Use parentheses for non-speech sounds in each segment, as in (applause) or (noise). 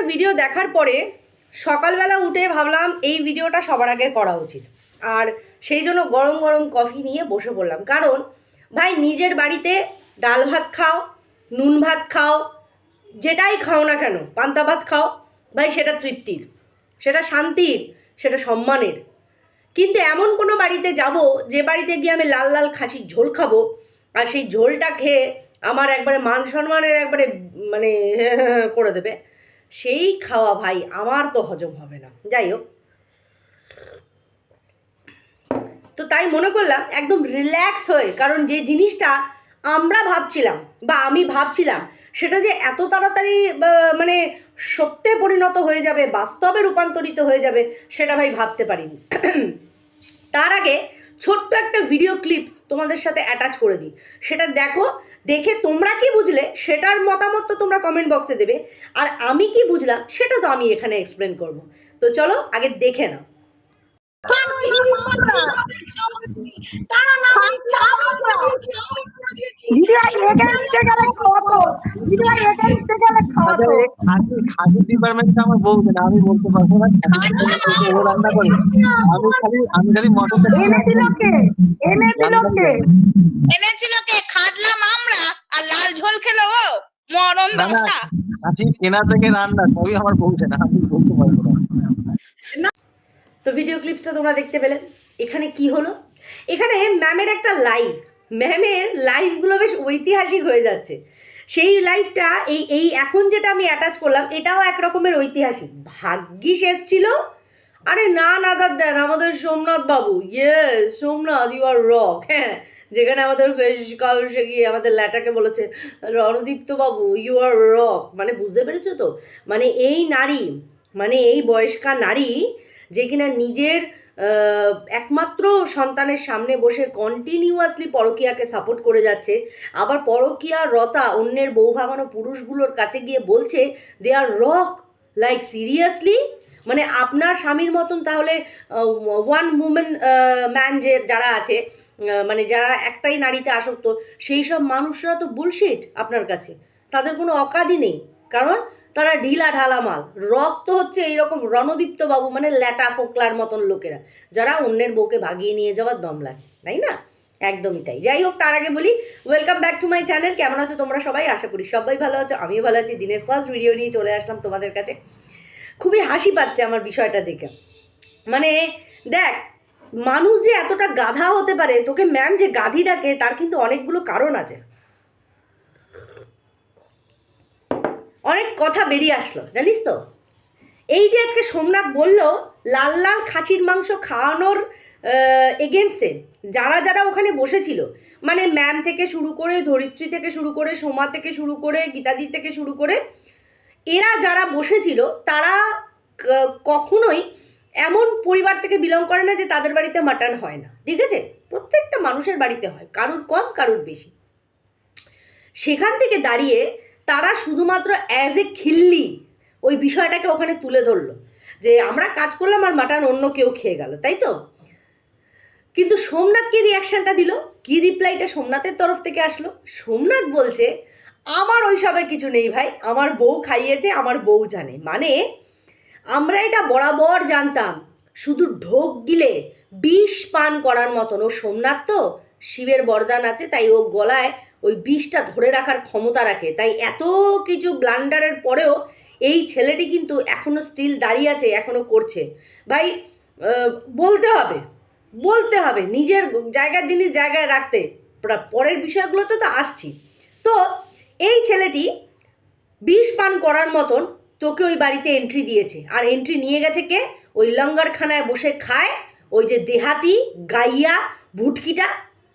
একটা ভিডিও দেখার পরে সকালবেলা উঠে ভাবলাম এই ভিডিওটা সবার আগে করা উচিত। আর সেই জন্য গরম গরম কফি নিয়ে বসে পড়লাম। কারণ, ভাই, নিজের বাড়িতে ডাল ভাত খাও, নুন ভাত খাও, যেটাই খাও না কেন, পান্তা ভাত খাও, ভাই, সেটা তৃপ্তির, সেটা শান্তির, সেটা সম্মানের। কিন্তু এমন কোনো বাড়িতে যাব, যে বাড়িতে গিয়ে আমি লাল লাল খাসির ঝোল খাব, আর সেই ঝোলটা খেয়ে আমার একবারে মান সম্মানের একবারে মানে (laughs) করে দেবে। সেই খাওয়া ভাই আমার তো হজম হবে না। যাই হোক। তো তাই মনে করলাম একদম রিল্যাক্স হয়ে, কারণ যে জিনিসটা আমরা ভাবছিলাম বা আমি ভাবছিলাম, সেটা যে এত তাড়াতাড়ি মানে সত্যে পরিণত হয়ে যাবে, বাস্তবে রূপান্তরিত হয়ে যাবে, সেটা ভাই ভাবতে পারিনি। তার আগে ছোট্ট একটা ভিডিও ক্লিপস তোমাদের সাথে অ্যাটাচ করে দিই। সেটা দেখো দেখে তোমরা কি বুঝলে? সেটার মতামত তো তোমরা কমেন্ট বক্সে দেবে। আর আমি কি বুঝলাম, সেটা তো আমি এখানে এক্সপ্লেন করব। তো চলো, আগে দেখে নাও। আমার বলবে না আমি বলতে পারব না। রান্না করে। আমি খালি আমি খালি মটনটা এনেছিল কে? খাদলাম আমরা আর লাল ঝোল খেলো ও। মরণ না, না। দশা। খাসি কেনা থেকে রান্না সবই আমার বলছে না আমি বলতে পারব না তো ভিডিও ক্লিপসটা তোমরা দেখতে পেলে। এখানে কি হলো? এখানে ম্যামের একটা লাইভ ম্যামের লাইভগুলো বেশ ঐতিহাসিক হয়ে যাচ্ছে। সেই লাইভটা এই এই এখন যেটা আমি অ্যাটাচ করলাম, এটাও এক রকমের ঐতিহাসিক। ভাগ্যিস এসছিল। আরে না না দেন আমাদের সোমনাথ বাবু। ইয়ে সোমনাথ ইউ আর রক হ্যাঁ যেখানে আমাদের ফেস সে গিয়ে আমাদের ল্যাটাকে বলেছে, রণদীপ্ত বাবু ইউ আর রক মানে বুঝতে পেরেছ তো? মানে এই নারী মানে এই বয়স্কা নারী যে কিনা নিজের একমাত্র সন্তানের সামনে বসে কন্টিনিউয়াসলি পরকীয়াকে সাপোর্ট করে যাচ্ছে। আবার পরকীয়া রতা অন্যের বউ ভাগানো পুরুষগুলোর কাছে গিয়ে বলছে they are rock like seriously মানে আপনার স্বামীর মতন তাহলে ওয়ান উমেন ম্যান যে যারা আছে মানে যারা একটাই নারীতে আসক্ত, সেই সব মানুষরা তো বুলশিট আপনার কাছে। তাদের কোনো অকাদি নেই। কারণ তারা ঢিলা ঢালা মাল। রক্ত হচ্ছে এইরকম রণদীপ্ত বাবু মানে ল্যাটা ফোকলার মতন লোকেরা, যারা অন্যের বউকে ভাগিয়ে নিয়ে যাওয়ার দম লাগে, তাই না? একদমই তাই। যাই হোক, তার আগে বলি welcome back to my channel কেমন আছো তোমরা সবাই? আশা করি সবাই ভালো আছো, আমিও ভালো আছি। দিনের ফার্স্ট ভিডিও নিয়ে চলে আসলাম তোমাদের কাছে। খুবই হাসি পাচ্ছে আমার বিষয়টা দেখে। মানে দেখ, মানুষ যে এতটা গাধা হতে পারে, তোকে ম্যাম যে গাধি ডাকে, তার কিন্তু অনেকগুলো কারণ আছে। অনেক কথা বেরিয়ে আসলো, জানিস তো? এই যে আজকে সোমনাথ বলল, লাল লাল খাসির মাংস খাওয়ানোর এগেনস্টে যারা যারা ওখানে বসেছিল মানে ম্যাম থেকে শুরু করে, ধরিত্রী থেকে শুরু করে, সোমা থেকে শুরু করে, গীতাদি থেকে শুরু করে, এরা যারা বসেছিল, তারা কখনোই এমন পরিবার থেকে বিলং করে না যে তাদের বাড়িতে মাটন হয় না, ঠিক আছে? প্রত্যেকটা মানুষের বাড়িতে হয়, কারুর কম, কারুর বেশি। সেখান থেকে দাঁড়িয়ে তারা শুধুমাত্র অ্যাজ এ খিল্লি ওই বিষয়টাকে ওখানে তুলে ধরলো। যে আমরা কাজ করলাম আর মাটন অন্য কেউ খেয়ে গেল, তাই তো? কিন্তু সোমনাথ কি রিয়াকশনটা দিল? কি রিপ্লাইটা সোমনাথের তরফ থেকে আসলো? সোমনাথ বলছে, আমার ওইসবে কিছু নেই ভাই, আমার বউ খাইয়েছে, আমার বউ জানে। মানে আমরা এটা বরাবর জানতাম, শুধু ঢোক গিলে বিষ পান করার মতন। ও সোমনাথ তো শিবের বরদান আছে, তাই ও গলায় ওই বিষটা ধরে রাখার ক্ষমতা রাখে। তাই এত কিছু ব্লান্ডারের পরেও এই ছেলেটি কিন্তু এখনও স্টিল দাঁড়িয়ে আছে, এখনও করছে। ভাই বলতে হবে বলতে হবে নিজের জায়গার জিনিস জায়গায় রাখতে। পরের বিষয়গুলোতে তো আসছি। তো এই ছেলেটি বিষ পান করার মতন তোকে ওই বাড়িতে এন্ট্রি দিয়েছে। আর এন্ট্রি নিয়ে গেছে কে? ওই লঙ্গারখানায় বসে খায় ওই যে দেহাতি, গাইয়া, ভুটকিটা,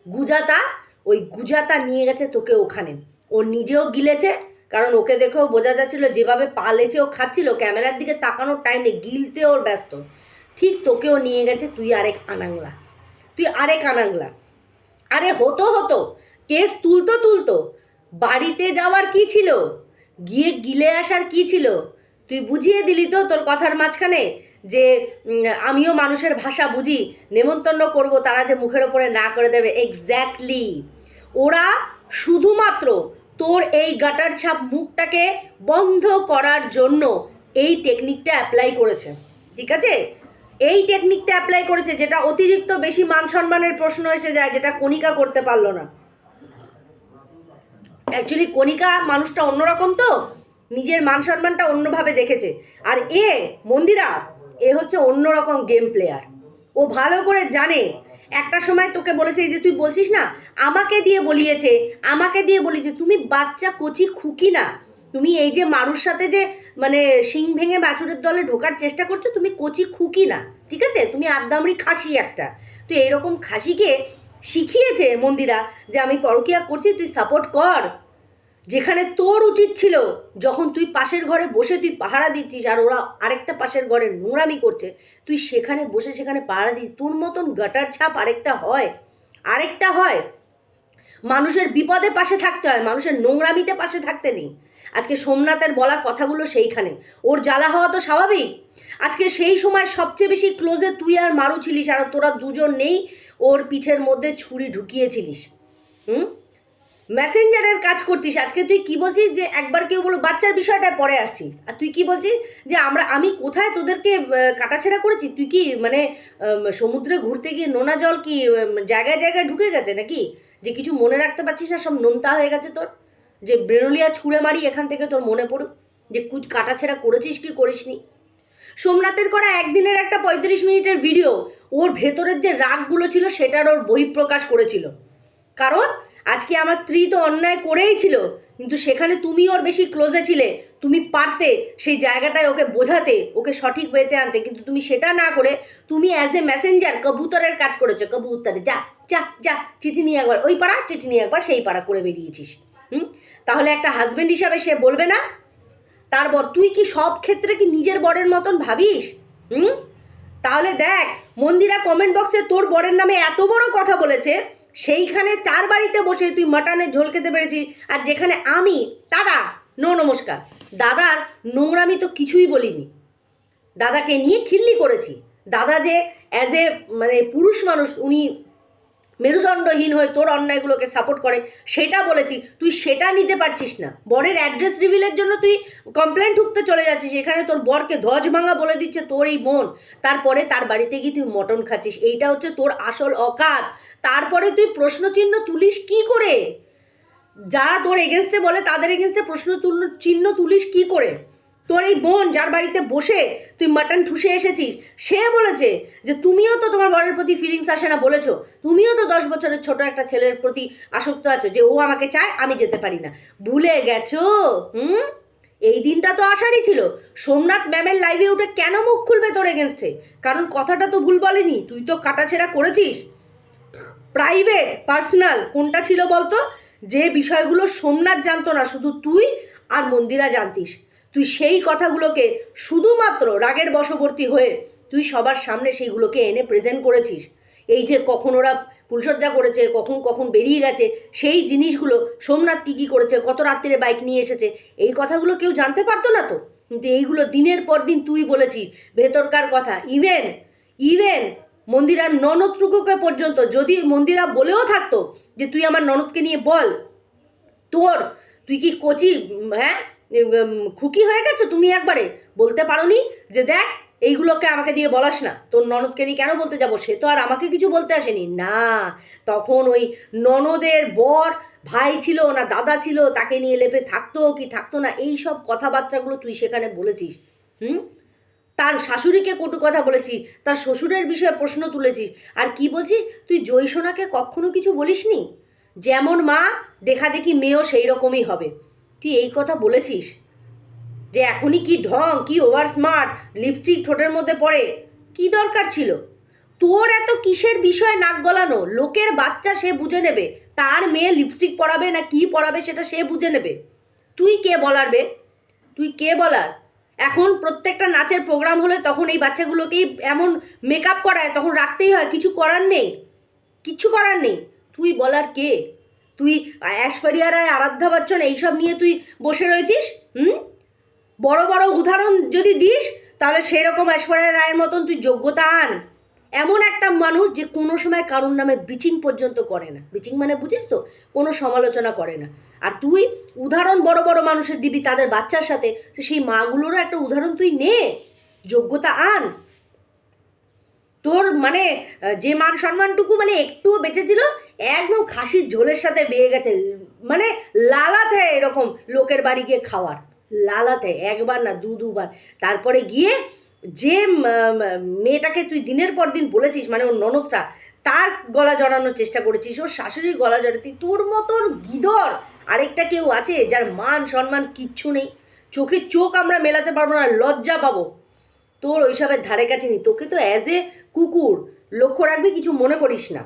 গুজাতা ওই গুজাতা নিয়ে গেছে তোকে ওখানে। ও নিজেও গিলেছে, কারণ ওকে দেখেও বোঝা যাচ্ছিল যেভাবে পালেছে ও খাচ্ছিল, ক্যামেরার দিকে তাকানোর টাইম নেই গিলতে ওর ব্যস্ত। ঠিক তোকেও নিয়ে গেছে তুই আরেক আনাংলা। তুই আরেক আনাংলা। আরে হতো হতো। কেস তুলতো তুলতো। বাড়িতে যাওয়ার কি ছিল? গিয়ে গিলে আসার কি ছিল? তুই বুঝিয়ে দিলি তো তোর কথার মাঝখানে যে আমিও মানুষের ভাষা বুঝি, নেমন্তন্ন করব তারা যে মুখের ওপরে না করে দেবে। এক্স্যাক্টলি ওরা শুধুমাত্র তোর এই গাটার ছাপ মুখটাকে বন্ধ করার জন্য এই টেকনিকটা অ্যাপ্লাই করেছে, ঠিক আছে? এই টেকনিকটা অ্যাপ্লাই করেছে যেটা অতিরিক্ত বেশি মান সম্মানের প্রশ্ন এসে যায় যেটা কণিকা করতে পারল না। অ্যাকচুয়ালি কণিকা মানুষটা অন্যরকম তো, নিজের মান সম্মানটা অন্যভাবে দেখেছে। আর এ, মন্দিরা, এ হচ্ছে অন্যরকম গেম প্লেয়ার ও ভালো করে জানে একটা সময় তোকে বলেছে, এই যে তুই বলছিস না, আমাকে দিয়ে বলিয়েছে, আমাকে দিয়ে বলিয়েছে, তুমি বাচ্চা কচি খুকি না। তুমি এই যে মারুর সাথে যে মানে শিং ভেঙে বাছুরের দলে ঢোকার চেষ্টা করছ, তুমি কচি খুকি না, ঠিক আছে? তুমি আদ্দামড়ি খাসি একটা। তো এইরকম খাসিকে শিখিয়েছে মন্দিরা যে, আমি পরকিয়া করছি, তুই সাপোর্ট কর। যেখানে তোর উচিত ছিল যখন তুই পাশের ঘরে বসে তুই পাহারা দিচ্ছিস আর ওরা আরেকটা পাশের ঘরে নোংরামি করছে, তুই সেখানে বসে সেখানে পাহারা দিস তোর মতন গাটার ছাপ আরেকটা হয় আরেকটা হয়। মানুষের বিপদে পাশে থাকতে হয়, মানুষের নোংরামিতে পাশে থাকতে নেই। আজকে সোমনাথের বলা কথাগুলো সেইখানে। ওর জ্বালা হওয়া তো স্বাভাবিক। আজকে সেই সময় সবচেয়ে বেশি ক্লোজে তুই আর মারু ছিলিস আর তোরা দুজন নেই, ওর পিঠের মধ্যে ছুরি ঢুকিয়েছিলিস। হুম? মেসেঞ্জারের কাজ করতিস, আজকে তুই কি বলছিস যে একবার কেউ বলো, বাচ্চার বিষয়টা পরে আসছিস? আর তুই কি বলছিস যে আমরা, আমি কোথায় তোদেরকে কাটাছেড়া করেছি? তুই কি মানে সমুদ্রে ঘুরতে গিয়ে নোনা জল কি জায়গায় জায়গায় ঢুকে গেছে নাকি? যে কিছু মনে রাখতে পারছিস না, সব নোনতা হয়ে গেছে তোর? যে ব্রেনলিয়া ছুঁড়ে মারি, এখান থেকে তোর মনে পড়ুক? যে কুচ কাটাছেড়া করেছিস কি করিসনি? সোমনাথের করা একদিনের একটা পঁয়ত্রিশ মিনিটের ভিডিও, ওর ভেতরের যে রাগগুলো ছিল, সেটার ওর বহিঃপ্রকাশ করেছিল। কারণ আজকে আমার স্ত্রী তো অন্যায় করেই ছিল, কিন্তু সেখানে তুমি ওর বেশি ক্লোজে ছিলে, তুমি পারতে সেই জায়গাটায় ওকে বোঝাতে, ওকে সঠিক ওয়েতে আনতে, কিন্তু তুমি সেটা না করে তুমি অ্যাজ এ মেসেঞ্জার কবুতরের কাজ করেছ, কবুতরে, যা যা যা, চিঠি নিয়ে একবার, ওই পাড়া, চিঠি নিয়ে একবার সেই পাড়া করে বেরিয়েছিস, হুম? তাহলে একটা হাজবেন্ড হিসাবে সে বলবে না? তারপর তুই কি সব ক্ষেত্রে কি নিজের বরের মতন ভাবিস, হুম? তাহলে দেখ, মন্দিরা কমেন্ট বক্সে তোর বরের নামে এত বড় কথা বলেছে সেইখানে তার বাড়িতে বসে তুই মাটনের ঝোল খেতে পেরেছিস আর যেখানে আমি, দাদা, নো নমস্কার। দাদার নোংরামি তো কিছুই বলিনি। দাদাকে নিয়ে খিল্লি করেছি। দাদা যে অ্যাজ এ মানে পুরুষ মানুষ, উনি মেরুদণ্ডহীন হয়ে তোর অন্যায়গুলোকে সাপোর্ট করে, সেটা বলেছি। তুই সেটা নিতে পারছিস না। বরের অ্যাড্রেস রিভিলের জন্য তুই কমপ্লেন ঠুকতে চলে যাচ্ছিস। এখানে তোর বরকে ধ্বজ ভাঙা বলে দিচ্ছে তোর এই বোন তারপরে তার বাড়িতে গিয়ে তুই মটন খাচ্ছিস। এইটা হচ্ছে তোর আসল অকাত। তারপরে তুই প্রশ্নচিহ্ন তুলিস কি করে? যারা তোর এগেনস্টে বলে, তাদের এগেনস্টে প্রশ্ন চিহ্ন তুলিস কি করে? তোর এই বোন যার বাড়িতে বসে তুই মাটন ঠুসে এসেছিস, সে বলেছে যে, তুমিও তো তোমার বরের প্রতি ফিলিংস আসে না, বলেছ। তুমিও তো দশ বছরের ছোট একটা ছেলের প্রতি আসক্ত আছো যে, ও আমাকে চায়, আমি যেতে পারি না। ভুলে গেছো? হুম? এই দিনটা তো আসারই ছিল। সোমনাথ ম্যামের লাইভে উঠে কেন মুখ খুলবে তোর এগেনস্টে কারণ কথাটা তো ভুল বলেনি। তুই তো কাটাছেড়া করেছিস। প্রাইভেট, পার্সোনাল, কোনটা ছিল বলতো? যে বিষয়গুলো সোমনাথ জানতো না, শুধু তুই আর মন্দিরা জানতিস। তুই সেই কথাগুলোকে শুধুমাত্র রাগের বশবর্তী হয়ে তুই সবার সামনে সেইগুলোকে এনে প্রেজেন্ট করেছিস। এই যে কখন ওরা ফুলসজ্জা করেছে, কখন কখন বেরিয়ে গেছে, সেই জিনিসগুলো সোমনাথ কী কী করেছে, কত রাত্রিরে বাইক নিয়ে এসেছে, এই কথাগুলো কেউ জানতে পারতো না তো? কিন্তু এইগুলো দিনের পর দিন তুই বলেছিস, ভেতরকার কথা। ইভেন ইভেন মন্দিরার ননদটুকুকে পর্যন্ত, যদি মন্দিরা বলেও থাকতো যে তুই আমার ননদকে নিয়ে বল, তোর, তুই কি কচি হ্যাঁ খুকি হয়ে গেছো তুমি একবারে? বলতে পারোনি যে দেখ, এইগুলোকে আমাকে দিয়ে বলাস না। তোর ননদকে নিয়ে কেন বলতে যাব? সে তো আর আমাকে কিছু বলতে আসেনি। না, তখন ওই ননদের বর, ভাই ছিল না, দাদা ছিল, তাকে নিয়ে লেপে থাকতো কি থাকতো না এই সব কথাবার্তাগুলো তুই সেখানে বলেছিস। হুম? তার শাশুড়িকে কটু কথা বলেছিস তার শ্বশুরের বিষয়ে প্রশ্ন তুলেছিস আর কি বলছিস তুই জয়সোনাকে কখনো কিছু বলিসনি? যেমন মা দেখা দেখি মেয়েও সেই রকমই হবে। তুই এই কথা বলেছিস? যে এখনই কি ঢং, কি ওভার স্মার্ট লিপস্টিক ঠোঁটের মধ্যে পড়ে, কি দরকার ছিল? তোর এত কিসের বিষয়ে নাক গলানো? লোকের বাচ্চা সে বুঝে নেবে। তার মেয়ে লিপস্টিক পরাবে না কি পরাবে সেটা সে বুঝে নেবে। তুই কে বলার বে? তুই কে বলার? এখন প্রত্যেকটা নাচের প্রোগ্রাম হলে তখন এই বাচ্চাগুলোকেই এমন মেকআপ করায়, তখন রাখতেই হয়, কিছু করার নেই। কিছু করার নেই। তুই বলার কে? তুই ঐশ্বরিয়া রায়, আরাধ্যা বচ্চন, এইসব নিয়ে তুই বসে রয়েছিস? হুম? বড় বড় উদাহরণ যদি দিস, তাহলে সেরকম ঐশ্বরিয়া রায়ের মতন তুই যোগ্যতা আন। এমন একটা মানুষ যে কোনো সময় কারোর নামে বিচিং পর্যন্ত করে না। বিচিং মানে বুঝিস তো কোনো সমালোচনা করে না। আর তুই উদাহরণ বড় বড় মানুষের দিবি, তাদের বাচ্চার সাথে, তো সেই মাগুলোরও একটা উদাহরণ তুই নে। যোগ্যতা আন। তোর মানে যে মান সম্মানটুকু মানে একটুও বেঁচেছিল একদম খাসির ঝোলের সাথে বেয়ে গেছে। মানে লালাতে এরকম লোকের বাড়ি গিয়ে খাওয়ার। লালাতে একবার না দু দুবার তারপরে গিয়ে যে মেয়েটাকে তুই দিনের পর দিন বলেছিস মানে ওর ননদটা, তার গলা জড়ানোর চেষ্টা করেছিস, ওর শাশুড়ির গলা জড়াতে, তোর মতন গিদর আরেকটা কেউ আছে যার মান, সম্মান কিচ্ছু নেই। চোখে চোখ আমরা মেলাতে পারব না লজ্জা পাবো। তোর ওইসবের ধারে কাছে নি তোকে তো অ্যাজ এ কুকুর লক্ষ্য রাখবি, কিছু মনে করিস না।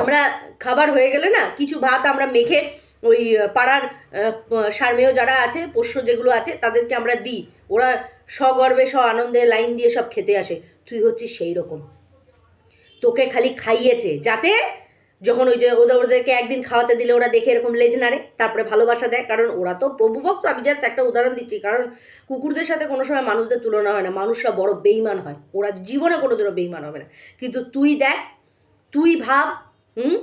আমরা খাবার হয়ে গেলে না, কিছু ভাত আমরা মেখে ওই পাড়ার সারমেয় যারা আছে, পোষ্য যেগুলো আছে, তাদেরকে আমরা দিই। ওরা সগর্বে স আনন্দে লাইন দিয়ে সব খেতে আসে। তুই হচ্ছিস সেই রকম তোকে খালি খাইয়েছে, যাতে যখন ওই যে ওদের, ওদেরকে একদিন খাওয়াতে দিলে ওরা দেখে এরকম লেজ নাড়ে, তারপরে ভালোবাসা দেয়। কারণ ওরা তো প্রভুভক্ত আমি জাস্ট একটা উদাহরণ দিচ্ছি। কারণ কুকুরদের সাথে কোনো সময় মানুষদের তুলনা হয় না। মানুষরা বড় বেইমান হয়। ওরা জীবনে কোনোদিনও বেইমান হবে না। কিন্তু তুই দেখ, তুই ভাব, হুম?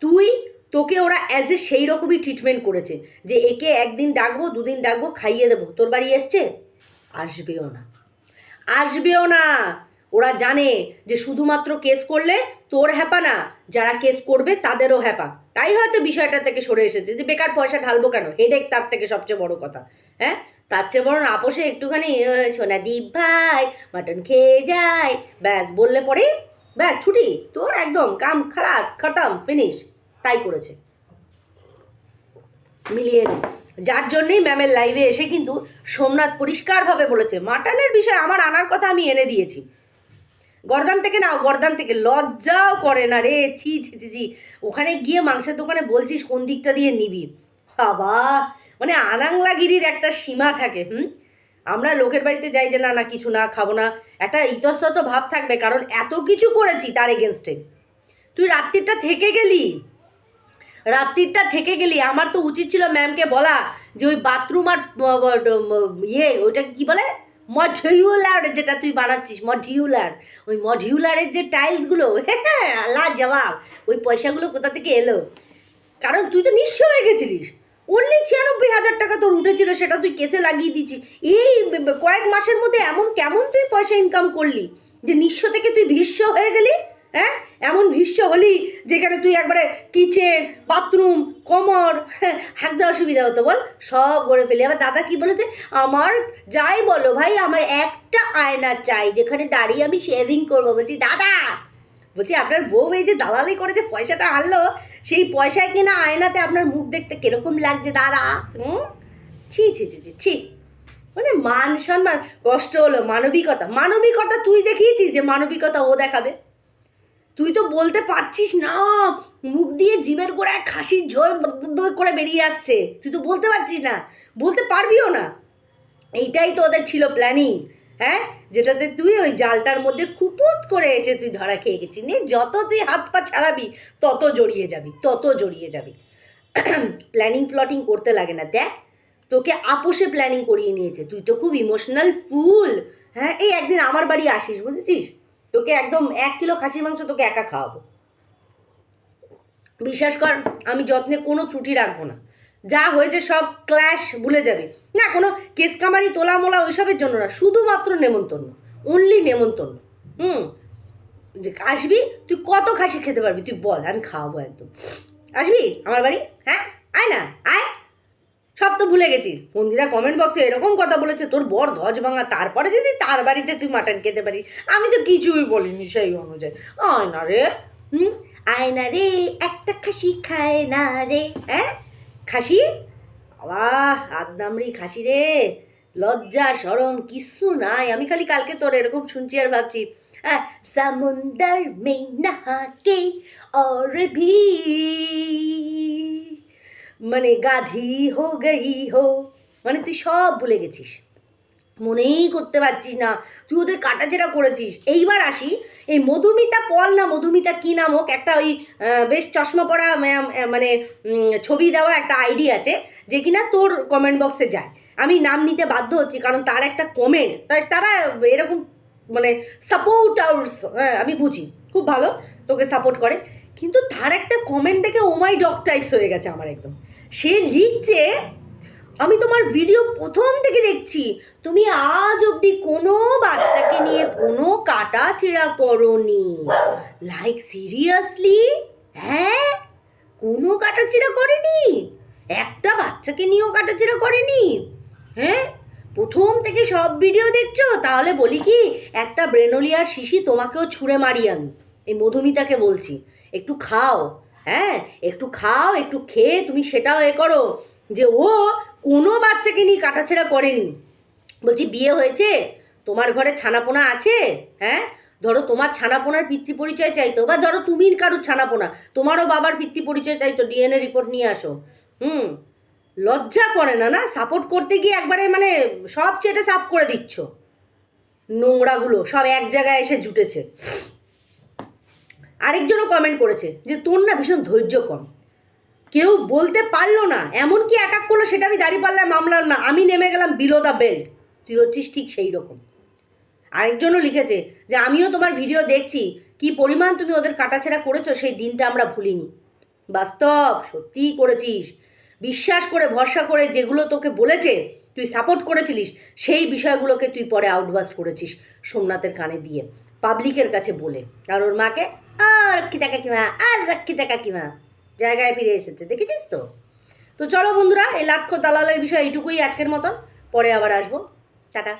তুই তোকে ওরা অ্যাজ এ সেই রকমই ট্রিটমেন্ট করেছে যে একে একদিন ডাকবো দুদিন ডাকবো খাইয়ে দেবো। তোর বাড়ি এসছে? আসবেও না। আসবেও না। ওরা জানে যে শুধুমাত্র কেস করলে তোর হ্যাপা না যারা কেস করবে তাদেরও হ্যাপা। তাই হয়তো বিষয়টা থেকে সরে এসেছে যে বেকার পয়সা ঢালবো কেন? হেডেক তার থেকে সবচেয়ে বড় কথা। হ্যাঁ? তার চেয়ে বরং আপোষে একটুখানি "এ, সোনা দীপ ভাই মাটন খেয়ে যায়। ব্যাস বললে পরে ব্যাস ছুটি। তোর একদম কাম খালাস খতম ফিনিশ তাই করেছে। মিলিয়ে নে। যার জন্যই ম্যামের লাইভে এসে কিন্তু সোমনাথ পরিষ্কারভাবে বলেছে, মাটনের বিষয়ে আমার আনার কথা আমি এনে দিয়েছি। গরদান থেকে নাও, গরদান থেকে। লজ্জাও করে না রে। ছি ছি ছি ছি। ওখানে গিয়ে মাংসের দোকানে বলছিস কোন দিকটা দিয়ে নিবি? বাবা মানে আনাংলাগিরির একটা সীমা থাকে, হুম? আমরা লোকের বাড়িতে যাই যে, না না, কিছু না, খাব না। একটা ইতস্তত ভাব থাকবে, কারণ এত কিছু করেছি তার এগেনস্টে তুই রাত্রিটা থেকে গেলি? রাত্রিটা থেকে গেলি, আমার তো উচিত ছিল ম্যামকে বলা যে ওই বাথরুম আর ইয়ে ওইটা কি বলে? মডিউলার যেটা তুই বানাচ্ছিস মডিউলার ওই মডিউলারের যে টাইলসগুলো হ্যাঁ আল্লাহ জবাব। ওই পয়সাগুলো কোথা থেকে এলো? কারণ তুই তো নিঃস্ব হয়ে গেছিলিস। অনলি ছিয়ানব্বই হাজার টাকা তোর উঠেছিল, সেটা তুই কেসে লাগিয়ে দিচ্ছিস। এই কয়েক মাসের মধ্যে এমন কেমন তুই পয়সা ইনকাম করলি যে নিঃস্ব থেকে তুই ভীষ্ম হয়ে গেলি? হ্যাঁ? এমন ভীষ্ম হলি যেখানে তুই একবারে কিচেন বাথরুম কমর হ্যাঁ, হাঁকতে অসুবিধা হতো বল? সব গড়ে ফেলি। আবার দাদা কি বলেছে? আমার যাই বলো ভাই আমার একটা আয়না চাই যেখানে দাঁড়িয়ে আমি শেভিং করব। বলছি দাদা! বলছি আপনার বউ এই যে দালালি করে যে পয়সাটা আনলো সেই পয়সায় কিনা আয়নাতে আপনার মুখ দেখতে কীরকম লাগছে দাদা? হুম? ছি ছি ছি ছি ছি। মানে মান সম্মান কষ্ট হলো মানবিকতা। মানবিকতা তুই দেখিয়েছিস যে মানবিকতা ও দেখাবে। তুই তো বলতে পারছিস না, মুখ দিয়ে জিভের গোড়ায় খাসির ঝোল করে বেরিয়ে আসছে। তুই তো বলতে পারছিস না, বলতে পারবিও না। এইটাই তো ওদের ছিল প্ল্যানিং হ্যাঁ? যেটাতে তুই ওই জালটার মধ্যে খুপুত করে এসে তুই ধরা খেয়ে গেছিস। নিয়ে যত তুই হাত পা ছাড়াবি, তত জড়িয়ে যাবি, তত জড়িয়ে যাবি। (clears throat) প্ল্যানিং প্লটিং করতে লাগে না। দেখ, তোকে আপোষে প্ল্যানিং করিয়ে নিয়েছে। তুই তো খুব ইমোশনাল ফুল হ্যাঁ? এই একদিন আমার বাড়ি আসিস, বুঝেছিস? তোকে একদম এক কিলো খাসির মাংস তোকে একা খাওয়াবো। বিশ্বাস কর, আমি যত্নে কোনো ত্রুটি রাখব না। যা হয়েছে সব ক্ল্যাশ ভুলে যাবে। না, কোনো কেস কামারি, তোলা মোলা ওইসবের জন্য না, শুধুমাত্র নেমন্তন্ন। অনলি নেমন্তন্ন। হুম? যে আসবি, তুই কত খাসি খেতে পারবি, তুই বল, আমি খাওয়াবো একদম। আসবি আমার বাড়ি? হ্যাঁ? আয় না, আয়। সব তো ভুলে গেছিস মন্দিরা কমেন্ট বক্সে এরকম কথা বলেছে তোর বর ধ্বজ ভাঙা তারপরে যদি তার বাড়িতে তুই মাটন খেতে পারি আমি তো কিছুই বলিনি সেই অনুযায়ী আয় না রে হুম আয় না রে একটা খাসি খায় না রে হ্যাঁ খাসি আহ আদনামরি খাসি রে লজ্জা সরম কিচ্ছু নাই আমি খালি কালকে তোর এরকম শুনছি আর ভাবছি হ্যাঁ সমুন্দর মে নহাকে और भी মানে গাধি হো গই হো। মানে তুই সব ভুলে গেছিস। মনেই করতে পারছিস না। তুই ওদের কাটাছেড়া করেছিস। এইবার আসি, এই মধুমিতা পল না, মধুমিতা কি নাম হোক একটা ওই বেশ চশমা পড়া মানে ছবি দেওয়া একটা আইডি আছে, যে কিনা তোর কমেন্ট বক্সে যায়। আমি নাম নিতে বাধ্য হচ্ছি, কারণ তার একটা কমেন্ট তারা এরকম মানে সাপোর্টার্স হ্যাঁ আমি বুঝি। খুব ভালো, তোকে সাপোর্ট করে। কিন্তু তার একটা কমেন্ট দেখে ওমাই ডক টাইপস হয়ে গেছে আমার একদম। সে লিখছে, আমি তোমার ভিডিও প্রথম থেকে দেখছি। তুমি আজ অবধি কোনো বাচ্চাকে নিয়ে কোনো কাটা ছেঁড়া করনি। লাইক সিরিয়াসলি হ্যাঁ? কোনো কাটাছিড়া করেনি? একটা বাচ্চাকে নিয়েও কাটাছিড়া করেনি? হ্যাঁ? প্রথম থেকে সব ভিডিও দেখছ? তাহলে বলি কি, একটা ব্রেনোলিয়ার শিশি তোমাকেও ছুঁড়ে মারি আমি। এই মধুমিতাকে বলছি, একটু খাও। হ্যাঁ একটু খাও, একটু খেয়ে তুমি সেটাও এ করো যে ও কোনো বাচ্চাকে নিয়ে কাটাছেড়া করেনি। বলছি, বিয়ে হয়েছে? তোমার ঘরে ছানাপোনা আছে? হ্যাঁ? ধরো তোমার ছানাপোনার পিতৃ পরিচয় চাইতো বা ধরো তুমি কারুর ছানাপোনা, তোমারও বাবার পিতৃ পরিচয় চাইতো, ডিএনএ রিপোর্ট নিয়ে আসো। হুম, লজ্জা করে না না? সাপোর্ট করতে গিয়ে একবারে মানে সব চেটে সাফ করে দিচ্ছ। নোংরাগুলো সব এক জায়গায় এসে জুটেছে। আরেকজনও কমেন্ট করেছে যে তোর না ভীষণ ধৈর্য কম। কেউ বলতে পারল না, এমন কি অ্যাটাক করল সেটা আমি দাঁড়িয়ে পারলাম মামলার না। আমি নেমে গেলাম বিলো দ্য বেল্ট তুই হচ্ছিস ঠিক সেই রকম। আরেকজনও লিখেছে যে, আমিও তোমার ভিডিও দেখছি। কি পরিমাণ তুমি ওদের কাটাছেড়া করেছ সেই দিনটা আমরা ভুলিনি। বাস্তব, সত্যিই করেছিস। বিশ্বাস করে, ভরসা করে যেগুলো তোকে বলেছে, তুই সাপোর্ট করেছিলিস, সেই বিষয়গুলোকে তুই পরে আউটবাস্ট করেছিস সোমনাথের কানে দিয়ে। পাবলিকের কাছে বলে। আর ওর মাকে, আর রক্ষিতা কাকিমা আর রক্ষিতা কাকিমা জায়গায় ফিরে এসেছে, দেখেছিস তো? তো চলো বন্ধুরা, এই লাক্ষ দালালের বিষয় এইটুকুই আজকের মতন। পরে আবার আসব। টাটা।